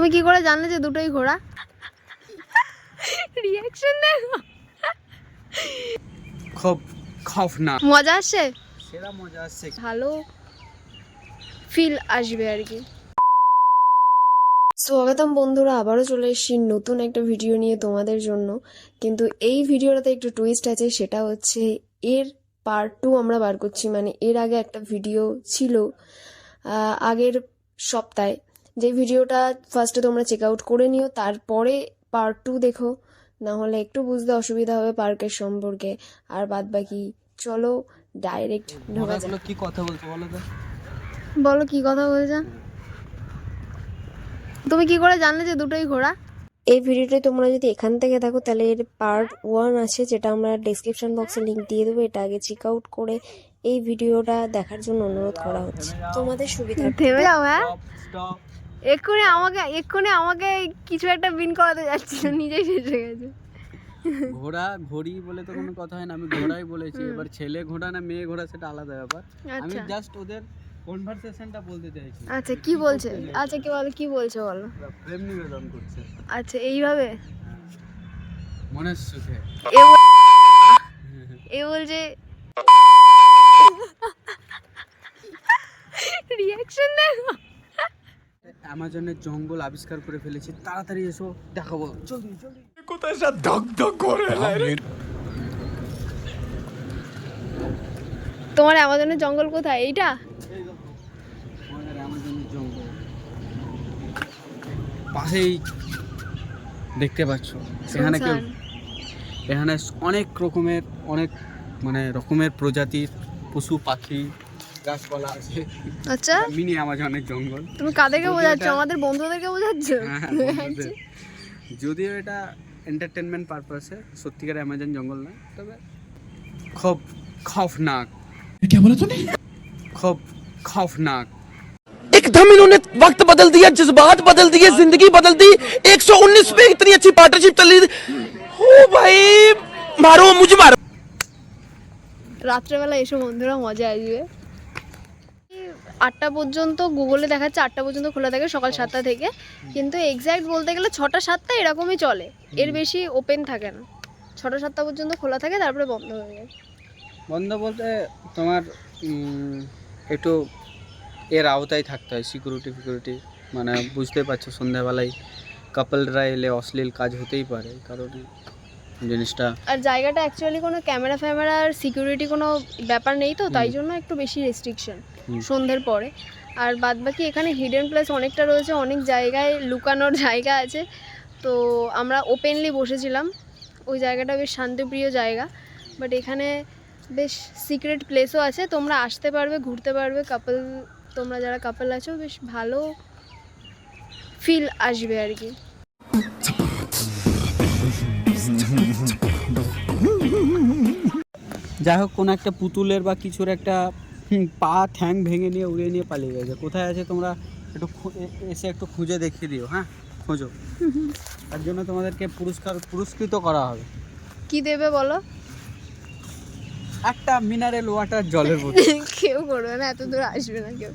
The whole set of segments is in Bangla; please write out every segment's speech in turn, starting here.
তুমি কি করে জানলে যে দুটোই ঘোড়া? রিয়াকশন দেখো। খুব খফনাক মজা আসছে? সেরা মজা আসছে। ভালো ফিল আসবে আর কি। স্বাগতম বন্ধুরা আবারও চলে এসেছি নতুন একটা ভিডিও নিয়ে তোমাদের জন্য। কিন্তু এই ভিডিওটাতে একটু টুইস্ট আছে সেটা হচ্ছে এর পার্ট টু আমরা বার করছি। মানে এর আগে একটা ভিডিও ছিল আগের সপ্তাহে। যে ভিডিওটা ফার্স্টে তোমরা চেক আউট করে নিও তারপরে পার্ট টু দেখো। না হলে একটু বুঝতে অসুবিধা হবে পার্কের সম্পর্কে। আর বাদ বাকি চলো ডাইরেক্ট ঢোকা যাক। কি কথা বলছো বলো তো? বলো কি কথা বলছো? তুমি কি করে জানলে যে দুটোই ঘোড়া? এই ভিডিওটাই তোমরা যদি এখান থেকে দেখো তাহলে এর পার্ট ওয়ান আছে যেটা আমরা ডিসক্রিপশন বক্সে লিংক দিয়ে দেবো। এটা আগে চেক আউট করে এই ভিডিওটা দেখার জন্য অনুরোধ করা হচ্ছে। তোমাদের সুবিধা থেমে যাও হ্যাঁ? স্টপ এক্ষুনি আমাকে এক্ষুনি আমাকে কিছু একটা বিন করাতে যাচ্ছিল নিজেই শেষ হয়ে গেছে। ঘোড়া ঘড়ি বলে তো কোনো কথা হয় না আমি ঘোড়াই বলেছি। এবার ছেলে ঘোড়া না মেয়ে ঘোড়া সেটা আলাদা ব্যাপার। আমি আচ্ছা। জাস্ট ওদের কনভারসেশনটা বলতে চাইছি। আচ্ছা কি বলছে? আচ্ছা কি বলো কি বলছে বলো? প্রেম নিবেদন করছে। আচ্ছা এইভাবে? মনের সুখে। এ এ বলছে রিয়াকশন দেখো। অ্যামাজনের জঙ্গল আবিষ্কার করে ফেলেছি তাড়াতাড়ি এসো দেখাবো। জলদি জলদি। তোমার অ্যামাজনের জঙ্গল কোথায়? এইটা? এই দেখো অ্যামাজনের জঙ্গল। পাশেই দেখতে পাচ্ছ এখানে কেউ এখানে অনেক রকমের অনেক মানে রকমের প্রজাতির পশু পাখি গাছপালা আছে আচ্ছা মিনি আমাজনের জঙ্গল তুমি কাদেরকে যদিও বোঝাচ্ছ এটা- আমাদের বন্ধুদেরকে বোঝাচ্ছ হ্যাঁ, বন্ধুদের। যদিও এটা এন্টারটেনমেন্ট পারপাসে সত্যিকার অ্যামাজন জঙ্গল না তবে খুব খফনাক क्या बोला तूने খুব খফনাক एकदम इन्होंने वक्त बदल दिया जज्बात बदल दिए जिंदगी बदल दी 119 पे इतनी अच्छी पार्टनरशिप चल रही थी ओ भाई मारो मुझे मारो রাত্রেবেলা এসো বন্ধুরা মজা আসবে আটটা পর্যন্ত গুগলে দেখাচ্ছে আটটা পর্যন্ত খোলা থাকে সকাল সাতটা থেকে। কিন্তু এক্স্যাক্ট বলতে গেলে ছটা সাতটা এরকমই চলে। এর বেশি ওপেন থাকে না। ছটা সাতটা পর্যন্ত খোলা থাকে তারপরে বন্ধ হয়ে যায়। বন্ধ বলতে তোমার একটু এর আওতায় থাকতে হয় সিকিউরিটি ফিকিউরিটি। মানে বুঝতে পারছ সন্ধ্যাবেলায় কাপলরা এলে অশ্লীল কাজ হতেই পারে। কারণ জিনিসটা। আর জায়গাটা অ্যাকচুয়ালি কোনো ক্যামেরা ফ্যামেরা আর সিকিউরিটি কোনো ব্যাপার নেই তো তাই জন্য একটু বেশি রেস্ট্রিকশন সন্ধ্যের পরে। আর বাদ বাকি এখানে হিডেন প্লেস অনেকটা রয়েছে অনেক জায়গায় লুকানোর জায়গা আছে। তো আমরা ওপেনলি বসেছিলাম ওই জায়গাটা বেশ শান্তিপ্রিয় জায়গা। বাট এখানে বেশ সিক্রেট প্লেসও আছে তোমরা আসতে পারবে ঘুরতে পারবে কাপল তোমরা যারা কাপল আছো বেশ ভালো ফিল আসবে আর কি। যাই হোক কোনো একটা পুতুলের বা কিছুর একটা পা ঠ্যাং ভেঙে নিয়ে উড়িয়ে নিয়ে পালিয়ে গেছে। কোথায় আছে তোমরা একটু এসে একটু খুঁজে দেখিয়ে দিও হ্যাঁ? খোঁজো। তার জন্য তোমাদেরকে পুরস্কার পুরস্কৃত করা হবে। কি দেবে বলো? একটা মিনারেল ওয়াটার জলের বোতল। কেউ করবে না এত দূর আসবে না কেউ।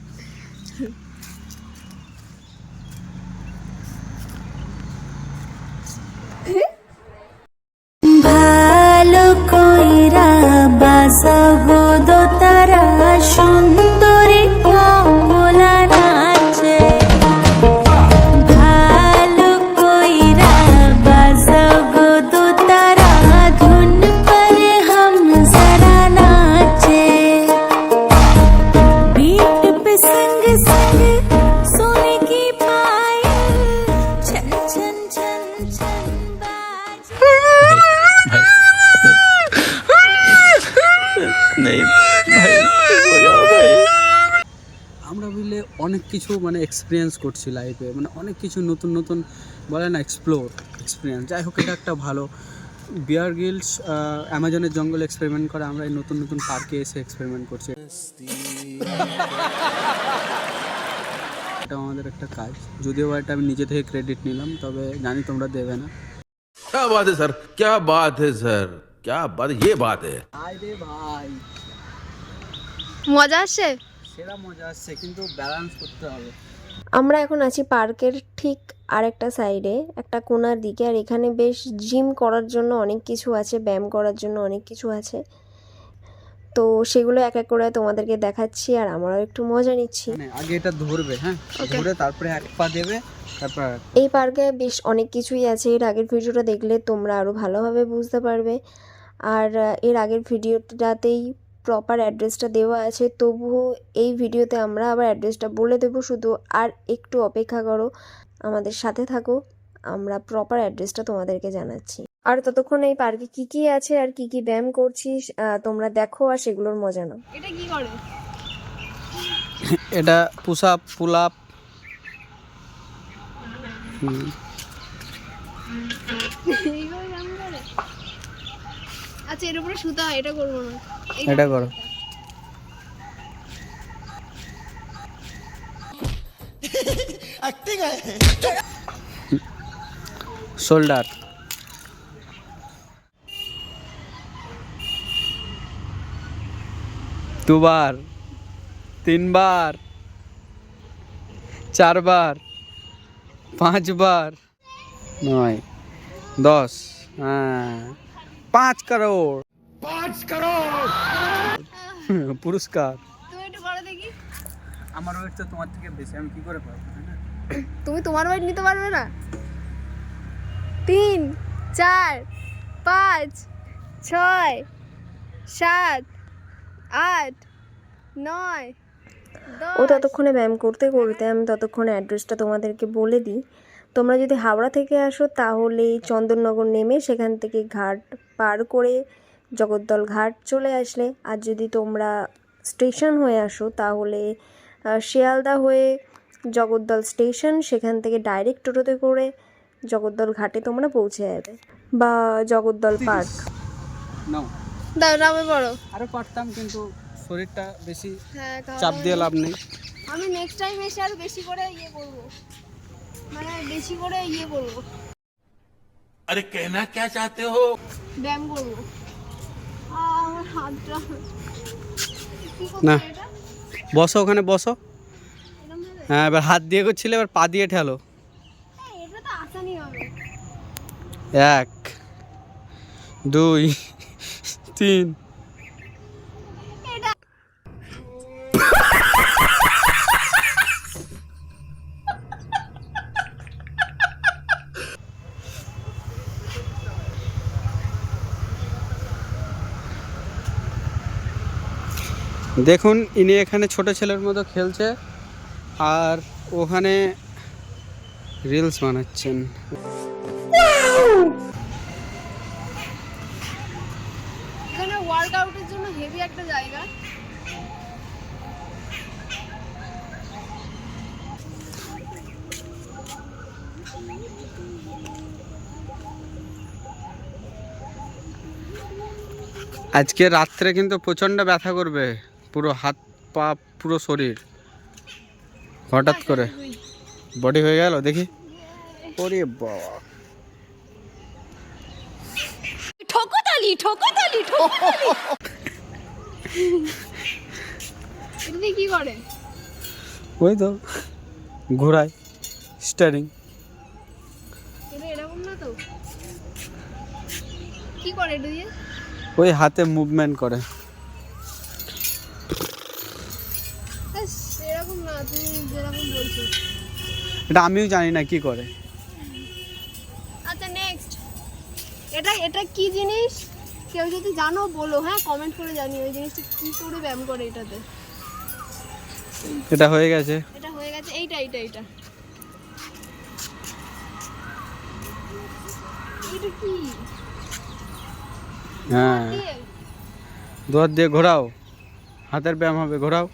মানে এক্সপিরিয়েন্স করছি লাইফে মানে অনেক কিছু নতুন নতুন বলে না এক্সপ্লোর এক্সপিরিয়েন্স যাই হোক এটা একটা ভালো বিয়ার গিলস অ্যামাজনের জঙ্গল এক্সপেরিমেন্ট করে আমরা এই নতুন নতুন পার্কে এসে এক্সপেরিমেন্ট করছি এটা আমাদের একটা কাজ যদিও বা এটা আমি নিজে থেকে ক্রেডিট নিলাম তবে জানি তোমরা দেবে না क्या बात है सर क्या बात है सर क्या बात ये बात है আরে ভাই মজা আসছে সেরা মজা আসছে কিন্তু ব্যালেন্স করতে হবে। আমরা এখন আছি পার্কের ঠিক আরেকটা সাইডে একটা কোনার দিকে আর এখানে বেশ জিম করার জন্য অনেক কিছু আছে ব্যায়াম করার জন্য অনেক কিছু আছে। তো সেগুলো এক এক করে তোমাদেরকে দেখাচ্ছি আর আমরাও একটু মজা নিচ্ছি। মানে আগে এটা ধরবে হ্যাঁ? ধরে তারপরে এক পা দেবে তারপর এই পার্কে বেশ অনেক কিছুই আছে এর আগের ভিডিওটা দেখলে তোমরা আরও ভালোভাবে বুঝতে পারবে। আর এর আগের ভিডিওটাতেই প্রপার অ্যাড্রেসটা দেওয়া আছে তবুও এই ভিডিওতে আমরা আবার অ্যাড্রেসটা বলে দেবো। শুধু আর একটু অপেক্ষা করো আমাদের সাথে থাকো আমরা প্রপার অ্যাড্রেসটা তোমাদেরকে জানাচ্ছি। আর ততক্ষণ এই পার্কে কি কি আছে আর কি কি ব্যায়াম করছিস তোমরা দেখো আর সেগুলোর মজা নাও। এটা কি করে? এটা পুশ আপ পুল আপ আচ্ছা এর উপরে সুতা এটা করব না। এটা করো। শোল্ডার দুবার তিনবার চারবার পাঁচবার নয় দশ হ্যাঁ পাঁচ করোড় পাঁচ করোড় পুরস্কার। তুমি একটু করো দেখি। আমার ওয়েট তো তোমার থেকে বেশি আমি কি করে পারব তুমি তোমার ওয়েট নিতে পারবে না? তিন চার পাঁচ ছয় সাত আট নয় ও ততক্ষণে ব্যায়াম করতে করতে আমি ততক্ষণে অ্যাড্রেসটা তোমাদেরকে বলে দিই। তোমরা যদি হাওড়া থেকে আসো তাহলে চন্দননগর নেমে সেখান থেকে ঘাট পার করে জগদ্দল ঘাট চলে আসলে। আর যদি তোমরা স্টেশন হয়ে আসো তাহলে শিয়ালদা হয়ে জগদ্দল স্টেশন সেখান থেকে ডাইরেক্ট টোটোতে করে জগদ্দল ঘাটে তোমরা পৌঁছে যাবে। বা জগদ্দল পার্ক। বড় কিন্তু শরীরটা বেশি আমি নেক্সট টাইম এসে বেশি করে ইয়ে ইয়ে আরে কেনা হো? ব্যায়াম না। বসো ওখানে বসো। হ্যাঁ এবার হাত দিয়ে করছিলে এবার পা দিয়ে ঠেলো। হ্যাঁ, এক দুই তিন দেখুন ইনি এখানে ছোট ছেলের মতো খেলছে আর ওখানে রিলস বানাচ্ছেন। এখানে ওয়ার্কআউটের জন্য হেভি একটা জায়গা। আজকে রাত্রে কিন্তু প্রচণ্ড ব্যথা করবে। পুরো হাত পা পুরো শরীর। হঠাৎ করে। বডি হয়ে গেল? দেখি। ওরে বাবা। কি করে? ওই তো। ঘোরায় স্টারিং ওই হাতে মুভমেন্ট করে। এটা আমিও জানি না কি করে। আচ্ছা নেক্সট এটা এটা কি জিনিস? কেউ যদি জানো বলো হ্যাঁ কমেন্ট করে জানি ওই জিনিসটা কি করে ব্যায়াম করে এটাতে। এটা হয়ে গেছে। এটা হয়ে গেছে এইটা এইটা এইটা। এটা কি? হ্যাঁ। দিয়ে? দিয়ে ঘোরাও। হাতের ব্যায়াম হবে ঘোরাও।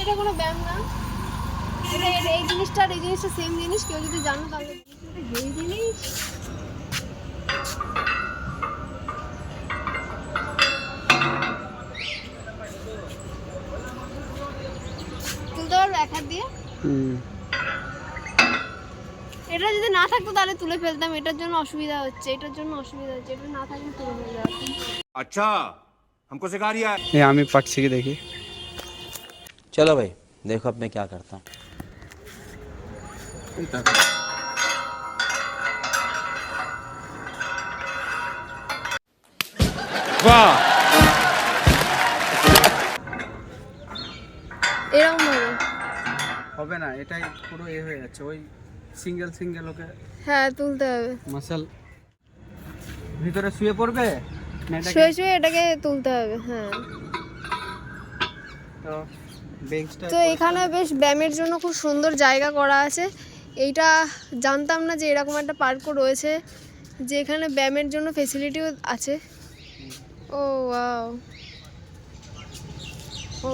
এটা কোনো ব্যায়াম না এটা এটা- এই জিনিসটা আর এই জিনিসটা সেম জিনিস কেউ যদি জানো তাহলে এটা হেভি জিনিস তুলতে পারবে এক হাত দিয়ে হুম এটা যদি না থাকতো তাহলে তুলে ফেলতাম এটার জন্য অসুবিধা হচ্ছে এটার জন্য অসুবিধা হচ্ছে এটা না থাকলে তুলে ফেলতে পারতাম अच्छा हमको सिखा रिया है এই আমি পারছি কি দেখি चलो भाई देखो अब मैं क्या करता हूँ এরকম ভাবে হবে না এটাই পুরো এ হয়ে যাচ্ছে ওই সিঙ্গেল সিঙ্গেল ওকে হ্যাঁ তুলতে হবে মাসাল ভিতরে শুয়ে পড়বে না এটাকে শুয়ে শুয়ে এটাকে তুলতে হবে হ্যাঁ তো বেঞ্চটা তো এখানে বেশ ব্যায়ামের জন্য খুব সুন্দর জায়গা করা আছে। এইটা জানতাম না যে এরকম একটা পার্কও রয়েছে যে এখানে ব্যায়ামের জন্য ফেসিলিটিও আছে। ও ওয়াও। ও.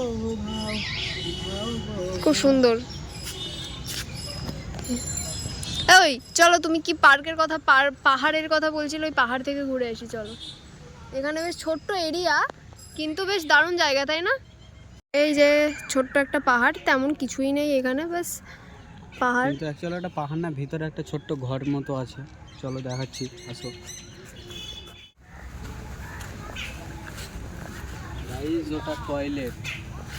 খুব সুন্দর। ওই চলো তুমি কি পার্কের কথা পাহাড়ের কথা বলছিল ওই পাহাড় থেকে ঘুরে আসি চলো। এখানে বেশ ছোট্ট এরিয়া কিন্তু বেশ দারুণ জায়গা তাই না? এই যে ছোট্ট একটা পাহাড় তেমন কিছুই নেই এখানে বাস পাহাড়। কিন্তু অ্যাকচুয়ালি একটা পাহাড় না ভিতরে একটা ছোট্ট ঘর মতো আছে। চলো দেখাচ্ছি আসো। গাইজ ওটা টয়লেট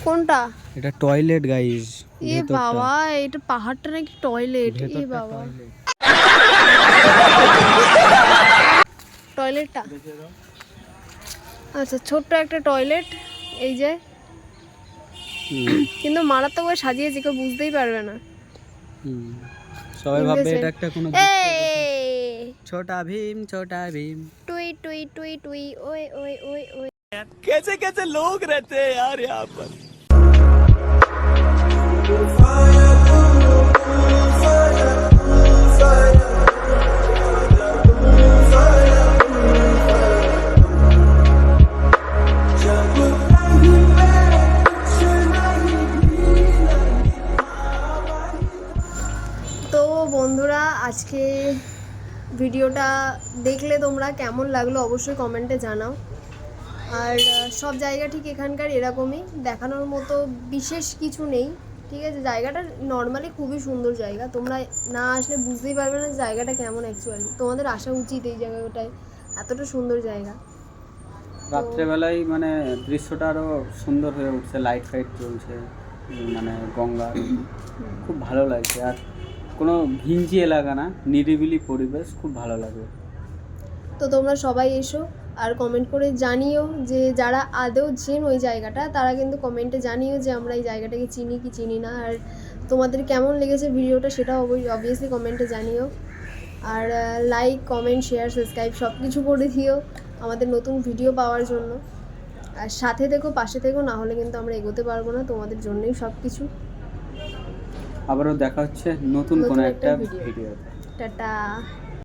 কোনটা? এটা টয়লেট গাইজ এ বাবা এটা পাহাড়টা নাকি টয়লেট এ বাবা। টয়লেটটা আচ্ছা ছোট্ট একটা টয়লেট এই যে কিন্তু মারাত্মক করে সাজিয়েছে কেউ বুঝতেই পারবে না সবাই ভাববে Innocent. এটা একটা কোনো এই ছোটা ভীম ছোটা ভীম টুই টুই টুই টুই ওই ওই ওই ওই कैसे कैसे लोग रहते हैं यार यहाँ पर তো তোমরা কেমন লাগল অবশ্যই কমেন্টে জানাও। আর সব জায়গা ঠিক এখানকার এরকমই। দেখানোর মতো বিশেষ কিছু নেই ঠিক আছে? জায়গাটা নর্মালি খুবই সুন্দর জায়গা। তোমরা না আসলে বুঝতেই পারবে না জায়গাটা কেমন অ্যাকচুয়ালি তোমাদের আসা উচিত এই জায়গাটায়। এতটা সুন্দর জায়গা। রাত্রেবেলায় মানে দৃশ্যটা আরও সুন্দর হয়ে উঠছে লাইট ফাইট চলছে মানে গঙ্গা। খুব ভালো লাগছে। আর কোনো ঘিঞ্জি এলাকা না নিরিবিলি পরিবেশ খুব ভালো লাগে তো তোমরা সবাই এসো আর কমেন্ট করে জানিও যে যারা আদৌ চেন ওই জায়গাটা তারা কিন্তু কমেন্টে জানিও যে আমরা এই জায়গাটাকে চিনি কি চিনি না। আর তোমাদের কেমন লেগেছে ভিডিওটা সেটা অবভিয়াসলি কমেন্টে জানিও। আর লাইক কমেন্ট শেয়ার সাবস্ক্রাইব সব কিছু করে দিও আমাদের নতুন ভিডিও পাওয়ার জন্য। আর সাথে থেকো পাশে থেকো না হলে কিন্তু আমরা এগোতে পারব না তোমাদের জন্যই সব কিছু আবারও দেখা হচ্ছে নতুন কোনো একটা ভিডিও। টাটা।